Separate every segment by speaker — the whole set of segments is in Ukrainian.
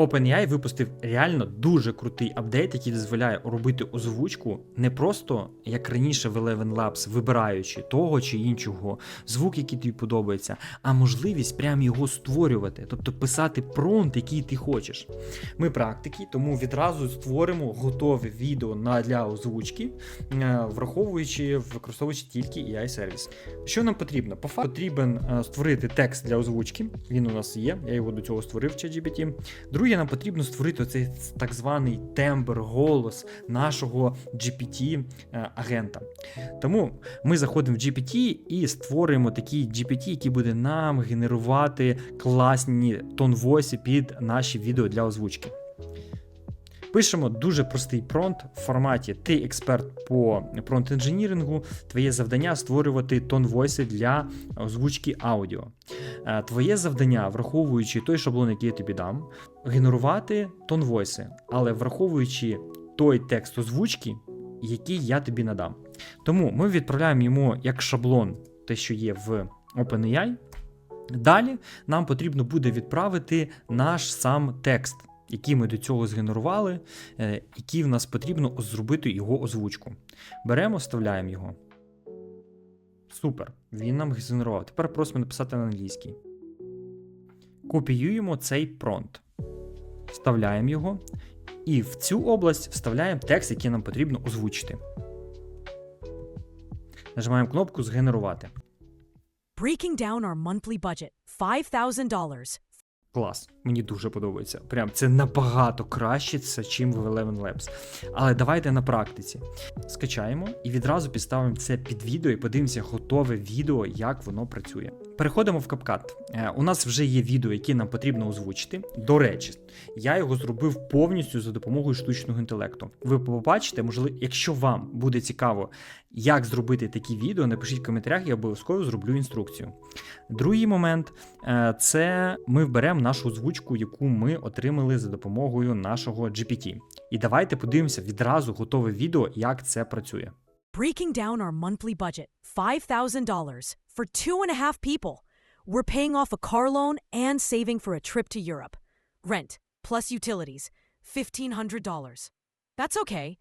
Speaker 1: OpenAI випустив реально дуже крутий апдейт, який дозволяє робити озвучку не просто як раніше в Eleven Labs, вибираючи того чи іншого звук, який тобі подобається, а можливість прямо його створювати, тобто писати промпт, який ти хочеш. Ми практики, тому відразу створимо готове відео на для озвучки, е, враховуючи, використовуючи тільки AI сервіс. Що нам потрібно? По факту потрібен е, створити текст для озвучки. Він у нас є. Я його до цього створив в ChatGPT. Друге, нам потрібно створити цей так званий тембр, голос нашого GPT-агента. Тому ми заходимо в GPT і створюємо такий GPT, який буде нам генерувати класні тон-войси під наші відео для озвучки. Пишемо дуже простий пронт в форматі ти експерт по пронт інженірингу, твоє завдання створювати тон войси для озвучки аудіо. Е, Твоє завдання, враховуючи той шаблон, який я тобі дам, генерувати тон войси, але враховуючи той текст озвучки, який я тобі надам. Тому ми відправляємо йому як шаблон, те, що є в OpenAI. Далі нам потрібно буде відправити наш сам текст, який ми до цього згенерували, е, який в нас потрібно зробити його озвучку. Беремо, вставляємо його. Супер. Він нам згенерував. Тепер просимо написати на англійській. Копіюємо цей пронт. Вставляємо його. І в цю область вставляємо текст, який нам потрібно озвучити. Нажимаємо кнопку Згенерувати.
Speaker 2: Breaking down our monthly budget $5,000.
Speaker 1: Клас, мені дуже подобається. Прям це набагато краще, це чим в Eleven Labs. Але давайте на практиці. Скачаємо і відразу підставимо це під відео і подивимося готове відео, як воно працює. Переходимо в CapCut. Е, У нас вже є відео, яке нам потрібно озвучити. До речі, я його зробив повністю за допомогою штучного інтелекту. Ви побачите, можливо, якщо вам буде цікаво, як зробити такі відео, напишіть в коментарях, я обов'язково зроблю інструкцію. Другий момент е, це ми вберемо нашу озвучку, яку ми отримали за допомогою нашого GPT. І давайте подивимося відразу готове відео, як це працює.
Speaker 2: Breaking down our monthly budget $5,000 for two and a half people. We're paying off a car loan and saving for a trip to Europe. Rent plus utilities $1,500. That's okay.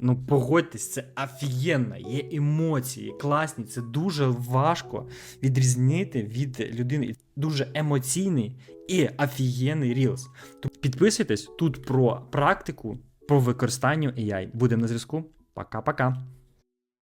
Speaker 1: Ну, погодьтесь, це офігенно, є емоції, класні. Це дуже важко відрізнити від людини. Дуже емоційний і офігенний рілс. Тобто підписуйтесь тут про практику, про використання AI. Будемо на зв'язку. Пока-пока.